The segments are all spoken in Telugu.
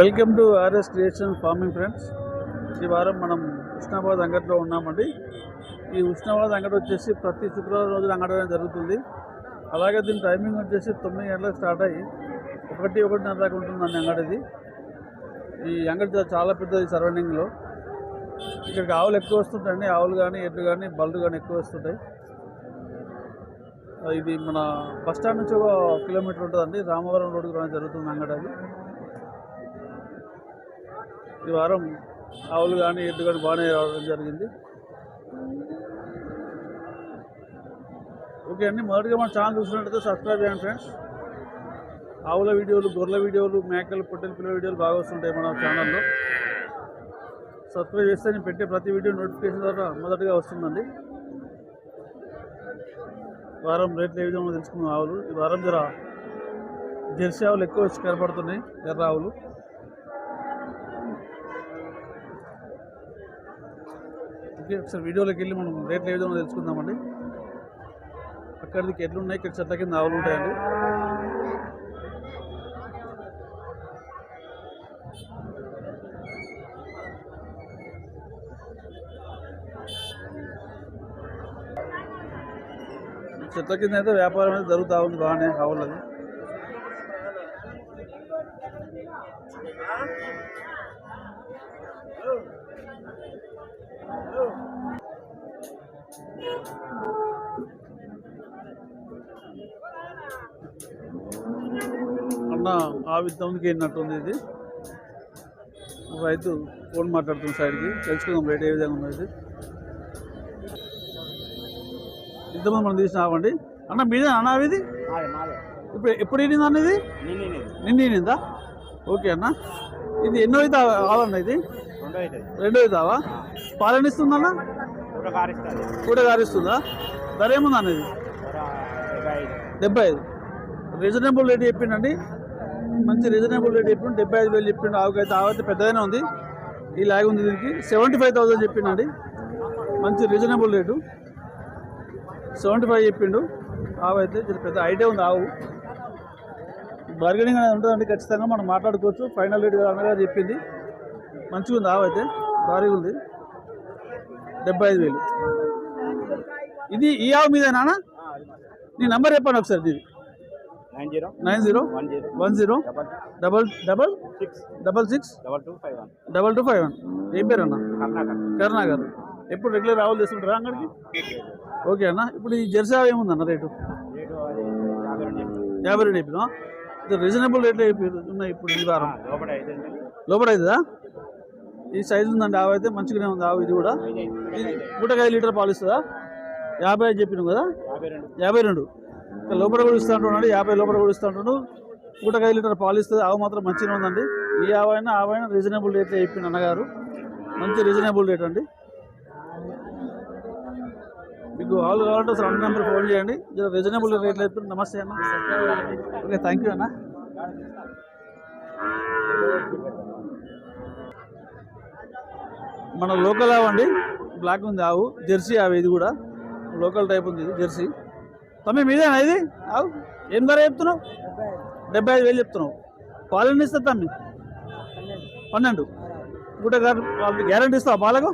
Welcome to RS creation farming friends. ఈ వారం మనం ఉష్ణాబాద్ అంగట్లో ఉన్నామండి. ఈ ఉష్ణాబాద్ అంగడి వచ్చేసి ప్రతి శుక్రవారం రోజున అంగడం జరుగుతుంది. అలాగే దీని టైమింగ్ వచ్చేసి తొమ్మిది గంటలకు స్టార్ట్ అయ్యి ఒకటి ఒకటిన్నర దాకా ఉంటుందండి అంగడిది ఈ అంగడి చాలా పెద్దది సరౌండింగ్లో. ఇక్కడికి ఆవులు ఎక్కువ వస్తుంటాయండి. ఆవులు కానీ ఎడ్లు కానీ బళ్ళు కానీ ఎక్కువ వస్తుంటాయి. ఇది మన బస్ స్టాండ్ నుంచి ఒక కిలోమీటర్ ఉంటుందండి. రామవరం రోడ్డుకు రావడం జరుగుతుంది అంగడి అది. ఈ వారం ఆవులు కానీ ఎడ్లు కానీ బాగానే రావడం జరిగింది. ఓకే అండి మొదటిగా మన ఛానల్ చూసినట్లయితే సబ్స్క్రైబ్ చేయండి ఫ్రెండ్స్. ఆవుల వీడియోలు గొర్రెల వీడియోలు మేకలు పొట్టెల పిల్లల వీడియోలు బాగా వస్తుంటాయి మన ఛానల్లో. సబ్స్క్రైబ్ చేస్తే నేను పెట్టే ప్రతి వీడియో నోటిఫికేషన్ ద్వారా మొదటగా వస్తుందండి. వారం రేట్లు ఏ విధంగా తెలుసుకున్నాం ఆవులు? ఈ వారం జర జెర్సీ ఆవులు ఎక్కువ కనపడుతున్నాయి ఎర్ర ఆవులు. ఓకే ఒకసారి వీడియోలోకి వెళ్ళి మనం రేట్లు ఏ విధంగా తెలుసుకుందామండి. అక్కడికి ఎట్లున్నాయి ఇక్కడ చెట్ల కింద ఆవులు ఉంటాయండి. చెట్ల కింద అయితే వ్యాపారం అయితే జరుగుతూ ఉంది బాగానే ఆవులది. అన్న ఆ విధంకి వెళ్ళినట్టుంది ఇది? రైతు ఫోన్ మాట్లాడుతున్న సైడ్కి తెలుసుకుందాం రేట్ ఏ విధంగా ఉన్నది ఇంతమంది మనం తీసిన ఆవండి అన్న మీదే అన్న ఇది? ఇప్పుడు ఎప్పుడు వెళ్ళింది అన్న ఇది? నిన్ను వెళ్ళిందా ఓకే అన్న. ఇది ఎన్నో ఆవన్న ఇది? రెండో అవుతావా? పాలనిస్తుందన్న? కారిస్తుంది. కూడా గారిస్తుందా ధర ఏముంది అన్న ఇది? డెబ్బై ఐదు. రీజనబుల్ రేట్ చెప్పిండండి. మంచి రీజనబుల్ రేట్ చెప్పిండు. డెబ్బై ఐదు వేలు చెప్పిండు. ఆవుకైతే ఆవైతే పెద్దగానే ఉంది. ఈ లాగ్ ఉంది దీనికి. సెవెంటీ ఫైవ్ థౌసండ్ చెప్పిండండి. మంచి రీజనబుల్ రేటు. సెవెంటీ ఫైవ్ చెప్పిండు. ఆవు అయితే పెద్ద ఐడియా ఉంది ఆవు. బార్గెనింగ్ అనేది ఉంటుందండి ఖచ్చితంగా మనం మాట్లాడుకోవచ్చు. ఫైనల్ రేట్ అన్నగా చెప్పింది. మంచిగా ఉంది ఆవు అయితే భారీగా ఉంది. డెబ్బై ఐదు వేలు. ఇది ఈ ఆవు మీదేనా నీ నంబర్ చెప్పండి ఒకసారి ఇది nine zero. Nine zero. One zero. Double. Double six. Double six? Double two five one. Double two five one. ఏం పేరు అన్న? కర్ణాటక కరుణా గారు ఎప్పుడు రెగ్యులర్ ఆవులు తీసుకుంటారా అంగడికి? ఓకే అన్న. ఇప్పుడు ఈ జెర్సీ ఆవు ఏముందన్న రేటు? యాభై రెండు చెప్పి రీజనబుల్ రేట్లు ఉన్నాయి ఇప్పుడు ఈ వారం. లోపల అవుతుందా ఈ సైజు ఉందండి ఆవు అయితే మంచిగానే ఉంది ఆవు ఇది కూడా. ఇది పూటకి ఐదు లీటర్ పాలు ఇస్తుందా? యాభై ఐదు చెప్పినావు కదా? యాభై రెండు. లోపల కూడా ఇస్తూ ఉంటున్నాడు యాభై లోపల కూడా ఇస్తూ ఉంటున్నాడు పూటకి ఐదు లీటర్ పాలు ఇస్తుంది ఆవు మాత్రం మంచిగా ఉందండి. ఈ ఆవు అయినా ఆవైనా రీజనబుల్ రేట్లో చెప్పింది అన్నగారు. మంచి రీజనబుల్ రేట్ అండి. మీకు ఆల్ కావాలంటే అసలు అన్న నెంబర్ ఫోన్ చేయండి. జర రీజనబుల్ రేట్లు అయితే నమస్తే అన్న. ఓకే థ్యాంక్ యూ అన్న. మన లోకల్ ఆవు అండి. బ్లాక్ ఉంది ఆవు. జెర్సీ ఆవు ఇది కూడా. లోకల్ టైప్ ఉంది ఇది జెర్సీ. తమ్మి మీదేనా ఇది? ఆవు? ఏం ధర చెప్తున్నావు? డెబ్బై ఐదు వేలు చెప్తున్నావు. పాలన ఇస్తా తమ్మి? పన్నెండు. గుడ్డ గారు గ్యారంటీ ఇస్తావు పాలకు?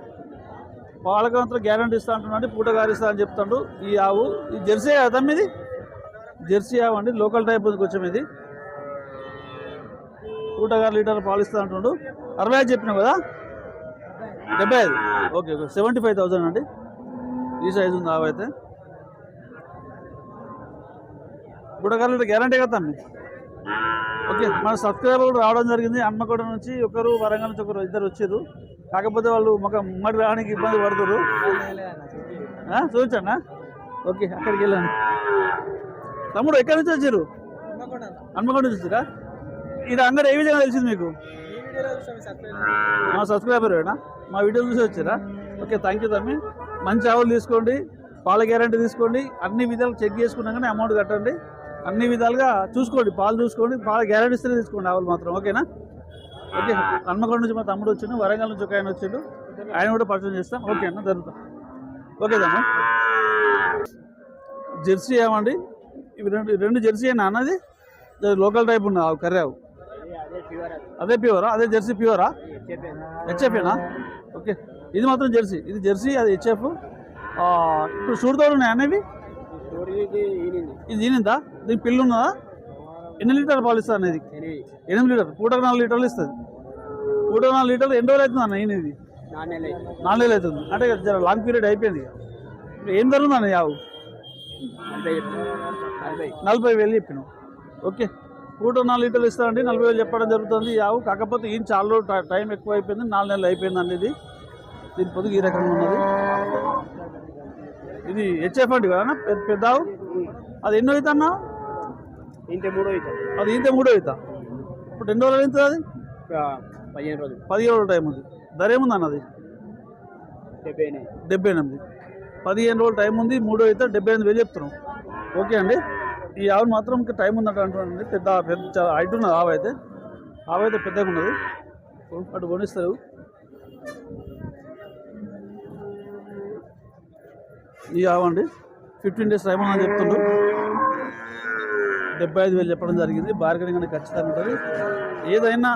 పాలకు గ్యారంటీ ఇస్తా అంటున్నాడు పూట గారు అని చెప్తాడు. ఈ ఆవు ఈ జెర్సీ కదా తమ్మి ఇది? జెర్సీ ఆవు అండి లోకల్ టైప్ కొంచెం ఇది. పూట గారు లీటర్ పాలు ఇస్తా అంటున్నాడు అరవై ఐదు చెప్పినావు కదా? డెబ్బై ఐదు. Okay okay. Seventy five thousand అండి. ఈ సైజు ఉంది ఆవు అయితే. బుడగారు గ్యారంటీ కదా తమ్మిది ఓకే మన సబ్స్క్రైబర్ కూడా రావడం జరిగింది. హన్మకొండ నుంచి ఒకరు వరంగల్ నుంచి ఒకరు ఇద్దరు వచ్చారు. కాకపోతే వాళ్ళు మాకు ఉమ్మడి రావడానికి ఇబ్బంది పడుతురు ఆ, చూపించండి ఓకే అక్కడికి వెళ్ళాను తమ్ముడు ఎక్కడి నుంచి వచ్చారు? హన్మకొండ నుంచి వచ్చారా? ఇది అంగడి ఏ విధంగా తెలిసింది మీకు? మా సబ్స్క్రైబర్ మా వీడియో చూసి వచ్చారా? ఓకే థ్యాంక్ యూ తమ్మి. మంచి ఆవులు తీసుకోండి. పాల గ్యారంటీ తీసుకోండి. అన్ని విధాలు చెక్ చేసుకున్నాకనే అమౌంట్ కట్టండి. అన్ని విధాలుగా చూసుకోండి పాలు చూసుకోండి పాల గ్యారంటీ ఇస్తేనే తీసుకోండి ఆవులు మాత్రం ఓకేనా? ఓకే హన్మకొండ నుంచి మా తమ్ముడు వచ్చిండు వరంగల్ నుంచి ఒక ఆయన వచ్చిండు ఆయన కూడా పరిచయం చేస్తాం ఓకే అన్న జరుగుతాం. ఓకేదమ్మా జెర్సీ ఏమండి? ఇవి రెండు రెండు జెర్సీ అయినా అన్నది? లోకల్ టైప్ ఉన్న ఆవు కర్రీ ఆవు. అదే ప్యూరా అదే జెర్సీ ప్యూరా? చెప్పాను హెచ్ఎఫేనా ఓకే ఇది మాత్రం జెర్సీ ఇది జెర్సీ అది హెచ్ఎఫ్ ఇప్పుడు చూడతాడు ఉన్నాయి అనేవి ఇది ఈనిందా దీని పిల్లు ఉన్నదా? ఎన్ని లీటర్ పాలు ఇస్తుంది అనేది ఎనిమిది. ఎనిమిది లీటర్ పూటకు నాలుగు లీటర్లు ఇస్తుంది. పూటకు నాలుగు లీటర్లు ఎన్ని రోజులు అవుతుంది అన్న నాణ్యలే నాలుగు వేలు అవుతుంది. అంటే జర లాంగ్ పీరియడ్ అయిపోయింది ఏం జరుగుతుంది అన్న యావు నలభై వేలు చెప్పినావు. ఓకే. పూట నాలుగు లీటర్లు ఇస్తానండి నలభై వేలు చెప్పడం జరుగుతుంది ఆవు. కాకపోతే ఈయన చాలా రోజులు టై- ఎక్కువ అయిపోయింది నాలుగు నెలలు అయిపోయిందండి ఇది. దీని పొదుగు ఈ రకంగా ఉన్నది. ఇది హెచ్ఎఫ్ అండి కదా పెద్ద పెద్ద ఆవు అది ఎన్నో అవుతా అన్న? ఇంత మూడో అవుతుంది అది ఇంత మూడో అవుతా ఇప్పుడు ఎన్ని రోజులు అవుతుంది అది? పదిహేను రోజులు. పదిహేను రోజుల టైం ఉంది. ధర ఏముంది అన్నది డెబ్బై ఎనిమిది. డెబ్బై ఎనిమిది. పదిహేను రోజులు టైం ఉంది మూడో అయితే డెబ్బై ఎనిమిది వేలు చెప్తున్నాం. ఓకే అండి. ఈ ఆవు మాత్రం టైం ఉన్నట్టు అంటున్నాండి పెద్ద పెద్ద చాలా హైట్ ఉన్నది ఆవు అయితే. ఆవు అయితే పెద్దగా ఉన్నది. అటు కొనిస్తారు. ఈ ఆవండి. ఫిఫ్టీన్ డేస్ టైం అని చెప్తుండ్రు. డెబ్బై ఐదు వేలు చెప్పడం జరిగింది. బార్గెనింగ్ అనేది ఖచ్చితంగా ఉంటుంది. ఏదైనా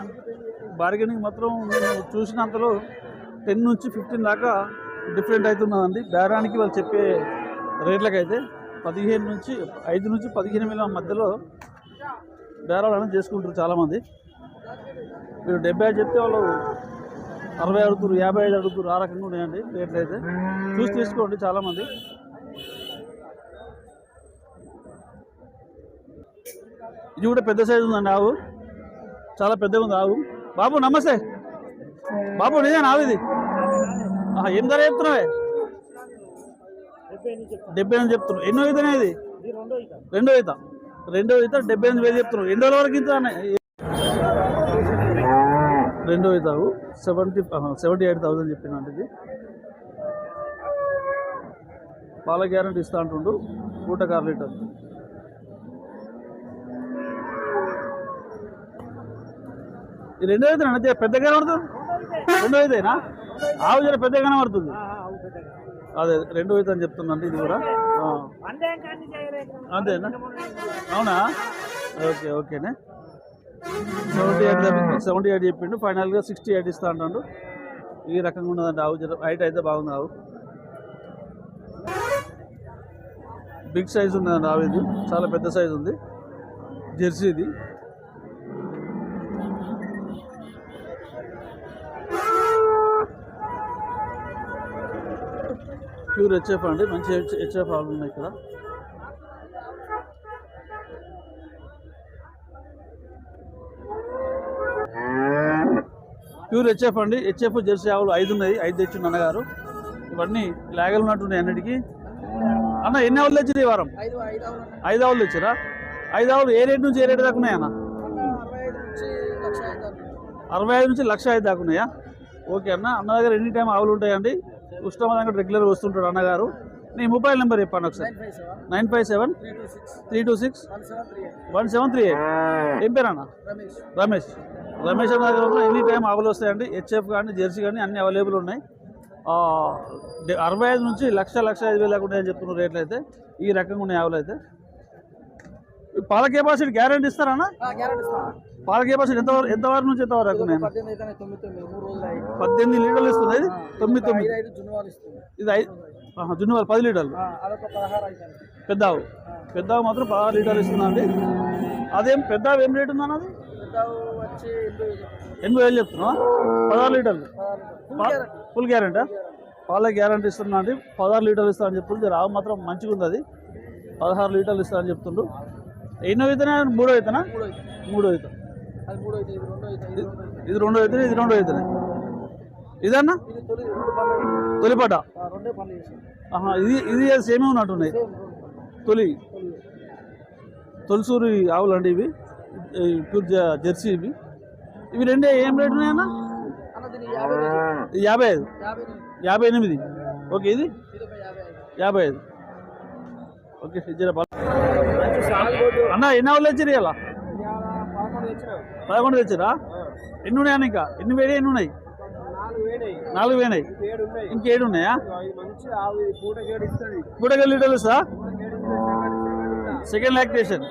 బార్గెనింగ్ మాత్రం నేను చూసినంతలో టెన్ నుంచి ఫిఫ్టీన్ దాకా డిఫరెంట్ అవుతున్నదండి. బేరానికి వాళ్ళు చెప్పే రేట్లకైతే పదిహేను నుంచి ఐదు నుంచి పదిహేను వేల మధ్యలో బేరాలు అనేది చేసుకుంటారు చాలామంది. మీరు డెబ్బై ఐదు చెప్తే వాళ్ళు అరవై అడుగుతారు యాభై ఐదు అడుగుతారు ఆ రకంగా ఉన్నాయండి రేట్లు అయితే. చూసి తీసుకోండి చాలామంది. ఇది కూడా పెద్ద సైజు ఉందండి ఆవు. చాలా పెద్దగా ఉంది ఆవు. బాబు నమస్తే. బాబు నిజం ఆవు ఇది. ఏం ధర చెప్తున్నావే? డెబ్బై ఎనిమిది చెప్తున్నావు. ఎన్నో అవుతానే ఇది? రెండో అవుతా రెండో అవుతా డెబ్బై ఎనిమిది వేలు చెప్తున్నావు. ఎన్ని రోజుల వరకు ఇంత రెండో అవుతావు. సెవెంటీ సెవెంటీ ఎయిట్ థౌసండ్ చెప్పిన ఇది. పాల గ్యారంటీ ఇస్తా అంటుండు. పూట కార్ లీటర్. ఈ రెండో అయితే అదే పెద్దగా కనబడుతుంది? రెండో అయితేనా ఆవు జర పెద్దగా కనబడుతుంది. అదే రెండో అయితే అని చెప్తుందండి ఇది కూడా. అంతేనా? అవునా? ఓకే ఓకేనే. సెవెంటీ ఎయిట్ సెవెంటీ ఎయిట్ చెప్పిండు. ఫైనల్గా సిక్స్టీ ఎయిట్ ఇస్తా అంటాడు. ఈ రకంగా ఉన్నదండి ఆవు హైట్ అయితే బాగుంది ఆవు. బిగ్ సైజ్ ఉన్నదండి ఆవు ఇది. చాలా పెద్ద సైజు ఉంది. జెర్సీది ప్యూర్ హెచ్ఎఫ్ అండి. మంచి హెచ్ఎఫ్ ఆవులు ఉన్నాయి ఇక్కడ. ప్యూర్ హెచ్ఎఫ్ అండి. హెచ్ఎఫ్ జెర్సీ ఆవులు ఐదు ఉన్నాయి. ఐదు తెచ్చిండు అన్నగారు ఇవన్నీ లాగలు ఉన్నట్టున్నాయి అన్నిటికీ అన్న ఎన్ని ఆవులు తెచ్చారు ఈ వారం? ఐదు ఆవులు తెచ్చారా ఐదు ఆవులు ఏ రేట్ నుంచి ఏ రేట్ దాకా ఉన్నాయా అన్న అరవై ఐదు నుంచి లక్ష ఐదు దాకా ఉన్నాయా. ఓకే అన్న. అన్న దగ్గర ఎనీ టైం ఆవులు ఉంటాయండి? ఉష్ణమ దగ్గర రెగ్యులర్ వస్తుంటాడు అన్నగారు. నీ మొబైల్ నెంబర్ చెప్పండి ఒకసారి. Nine five seven. Three two six. Three two six. One seven three eight. One seven three eight. ఏం పేరు అన్న రమేష్. రమేష్ అన్న దగ్గర ఎనీ టైం ఆవులు వస్తాయండి? హెచ్ఎఫ్ కానీ జెర్సీ కానీ అన్ని అవైలబుల్ ఉన్నాయి. అరవై ఐదు నుంచి లక్ష లక్ష ఐదు వేలు ఉన్నాయని చెప్తున్న రేట్లు అయితే. ఈ రకంగా ఉన్నాయి ఆవులు అయితే. పాల కెపాసిటీ గ్యారంటీ ఇస్తాను పాల కెపాసిటీ ఎంత ఎంత వరకు నుంచి ఎంత వరకు పద్దెనిమిది లీటర్లు ఇస్తుంది ఇది తొమ్మిది తొమ్మిది. ఇది ఐదు జున్ను వాళ్ళు పది లీటర్లు. ఆ, అదొక పదహారు అవుతుంది పెద్ద ఆవు. పెద్ద ఆవు మాత్రం పదహారు లీటర్లు ఇస్తుందండి. అదేం పెద్ద ఆవు ఏం రేట్ ఉందన్నది ఎనభై వేలు చెప్తున్నా పదహారు లీటర్లు. Full guarantee? పాల గ్యారంటీ ఇస్తున్నా అండి. పదహారు లీటర్లు ఇస్తా అని చెప్తుంది జర ఆవు మాత్రం మంచిగా ఉంది అది. పదహారు లీటర్లు ఇస్తా అని చెప్తుండు. ఎన్నో అవుతానా మూడో అవుతానా మూడు అవుతా ఇది రెండు అవుతుంది ఇది రెండు అవుతుంది ఇదన్నా? తొలిపట? ఇది ఇది సేమే ఉన్నట్టున్నాయి. తొలి. తొలి. తొలిసూరి ఆవులు అండి ఇవి. ప్యూర్ జెర్సీ ఇవి. ఇవి రెండే ఏం రేట్ ఉన్నాయన్న యాభై ఐదు. యాభై ఎనిమిది. ఓకే ఇది? యాభై ఐదు. ఓకే సాగుబోతు. అన్న ఎన్ని ఆవులు తెచ్చారు ఇలా పదకొండు తెచ్చారా ఎన్ని ఉన్నాయన్న ఇంకా? ఎన్ని వేరే ఎన్ని ఉన్నాయి? నాలుగు వేనాయి ఉన్నాయి ఇంకేడు ఉన్నాయా? ఇది మంచి ఆవు ఇది పూట గేడు ఇస్తుంది గుడగల్ లీటర్లు సార్. Second lactation.